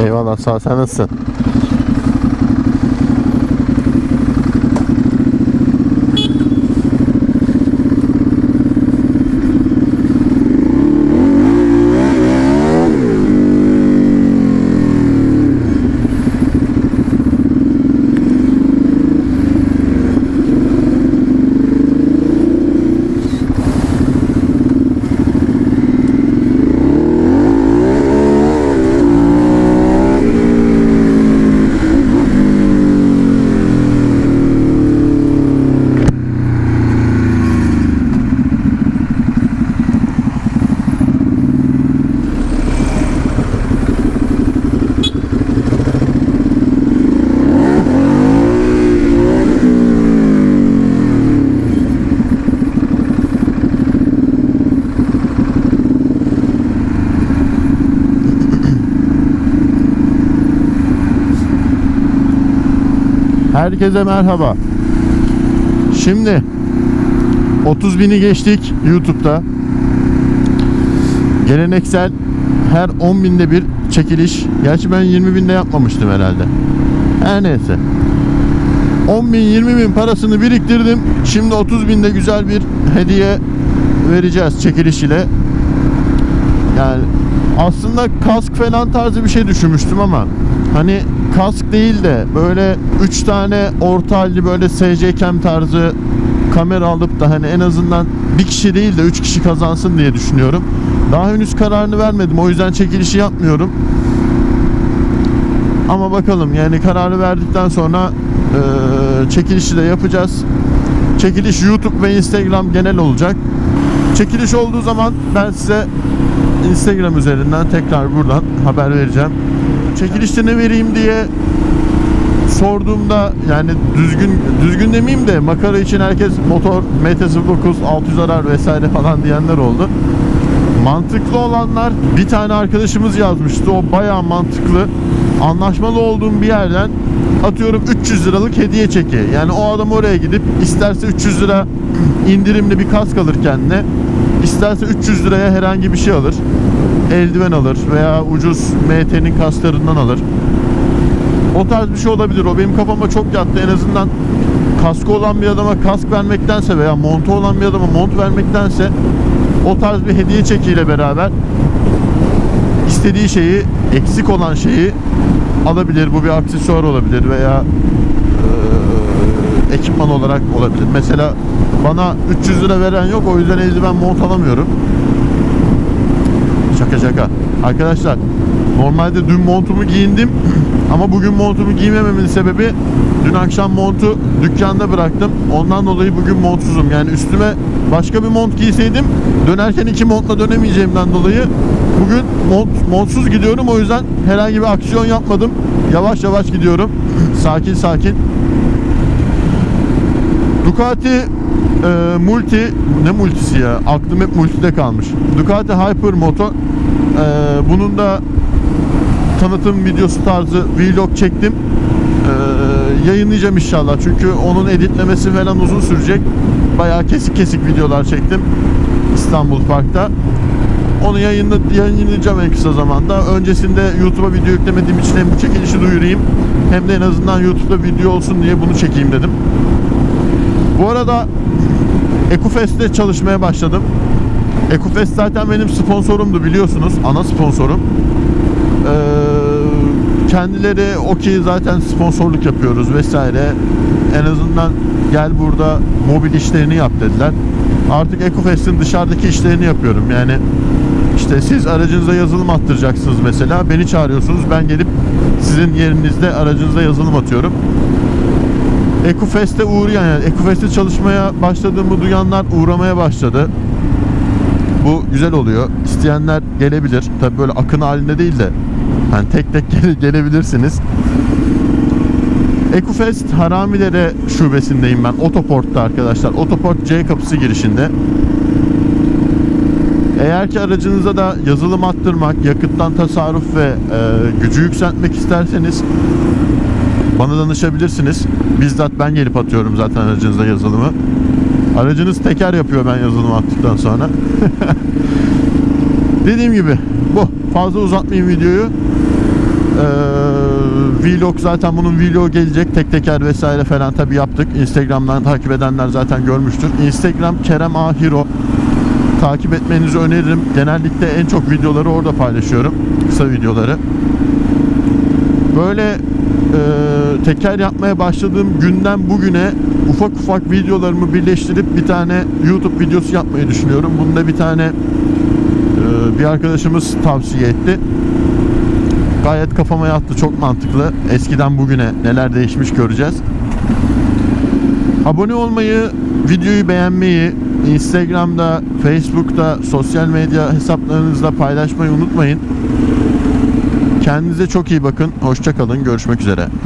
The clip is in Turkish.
Eyvallah sağ ol. Sen nasılsın? Herkese merhaba. Şimdi 30 bini geçtik YouTube'da. Geleneksel her 10 binde bir çekiliş. Gerçi ben 20 binde yapmamıştım herhalde. Her neyse. 10 bin 20 bin parasını biriktirdim. Şimdi 30 binde güzel bir hediye vereceğiz çekiliş ile. Yani aslında kask falan tarzı bir şey düşünmüştüm ama hani kask değil de böyle 3 tane orta halli böyle SC cam tarzı kamera alıp da hani en azından bir kişi değil de 3 kişi kazansın diye düşünüyorum. Daha henüz kararını vermedim. O yüzden çekilişi yapmıyorum. Ama bakalım yani kararı verdikten sonra eee, çekilişi de yapacağız. Çekiliş YouTube ve Instagram genel olacak. Çekiliş olduğu zaman ben size Instagram üzerinden tekrar buradan haber vereceğim. Çekilişte ne vereyim diye sorduğumda yani düzgün düzgün demeyeyim de makara için herkes motor MT-09 600 arar vesaire falan diyenler oldu. Mantıklı olanlar bir tane arkadaşımız yazmıştı. O bayağı mantıklı. Anlaşmalı olduğum bir yerden atıyorum 300 liralık hediye çeki. Yani o adam oraya gidip isterse 300 lira indirimli bir kask alır kendine. İsterse 300 liraya herhangi bir şey alır. Eldiven alır veya ucuz MT'nin kasklarından alır. O tarz bir şey olabilir. O benim kafama çok yattı. En azından kaskı olan bir adama kask vermektense veya montu olan bir adama mont vermektense o tarz bir hediye çekiyle beraber istediği şeyi, eksik olan şeyi alabilir. Bu bir aksesuar olabilir veya eee, ekipman olarak olabilir. Mesela bana 300 lira veren yok o yüzden eldiven mont alamıyorum. Şaka. Arkadaşlar normalde dün montumu giyindim ama bugün montumu giymememin sebebi dün akşam montu dükkanda bıraktım. Ondan dolayı bugün montsuzum. Yani üstüme başka bir mont giyseydim dönerken iki montla dönemeyeceğimden dolayı bugün mont, montsuz gidiyorum. O yüzden herhangi bir aksiyon yapmadım. Yavaş yavaş gidiyorum. sakin sakin. Ducati e, Multi ne multisi ya? Aklım hep multide kalmış. Ducati Hyper Moto. E, bunun da tanıtım videosu tarzı vlog çektim. E, yayınlayacağım inşallah. Çünkü onun editlemesi falan uzun sürecek. Bayağı kesik kesik videolar çektim. İstanbul Park'ta. Onu yayınla, yayınlayacağım en kısa zamanda. Öncesinde YouTube'a video yüklemediğim için hem bu çekilişi duyurayım hem de en azından YouTube'da video olsun diye bunu çekeyim dedim. Bu arada Ecofest'te çalışmaya başladım. Ecofest zaten benim sponsorumdu biliyorsunuz. Ana sponsorum. Ee, kendileri okey zaten sponsorluk yapıyoruz vesaire. En azından gel burada mobil işlerini yap dediler. Artık Ecofest'in dışarıdaki işlerini yapıyorum. Yani işte siz aracınıza yazılım attıracaksınız mesela. Beni çağırıyorsunuz. Ben gelip sizin yerinizde aracınıza yazılım atıyorum. Ekufest'e uğrayan yani Ekufest'te çalışmaya başladığımı duyanlar uğramaya başladı. Bu güzel oluyor. İsteyenler gelebilir. Tabi böyle akın halinde değil de hani tek tek gele- gelebilirsiniz. Ekufest Haramilere şubesindeyim ben. Otoport'ta arkadaşlar. Otoport C kapısı girişinde. Eğer ki aracınıza da yazılım attırmak, yakıttan tasarruf ve e, gücü yükseltmek isterseniz bana danışabilirsiniz. Bizzat ben gelip atıyorum zaten aracınıza yazılımı. Aracınız teker yapıyor ben yazılımı attıktan sonra. Dediğim gibi bu. Fazla uzatmayayım videoyu. vlog zaten bunun vlog gelecek. Tek teker vesaire falan tabi yaptık. Instagram'dan takip edenler zaten görmüştür. Instagram Kerem Ahiro takip etmenizi öneririm. Genellikle en çok videoları orada paylaşıyorum. Kısa videoları. Böyle e, teker yapmaya başladığım günden bugüne ufak ufak videolarımı birleştirip bir tane YouTube videosu yapmayı düşünüyorum. Bunda bir tane e, bir arkadaşımız tavsiye etti. Gayet kafama yattı. Çok mantıklı. Eskiden bugüne neler değişmiş göreceğiz. Abone olmayı, videoyu beğenmeyi, Instagram'da, Facebook'ta, sosyal medya hesaplarınızda paylaşmayı unutmayın. Kendinize çok iyi bakın. Hoşça kalın. Görüşmek üzere.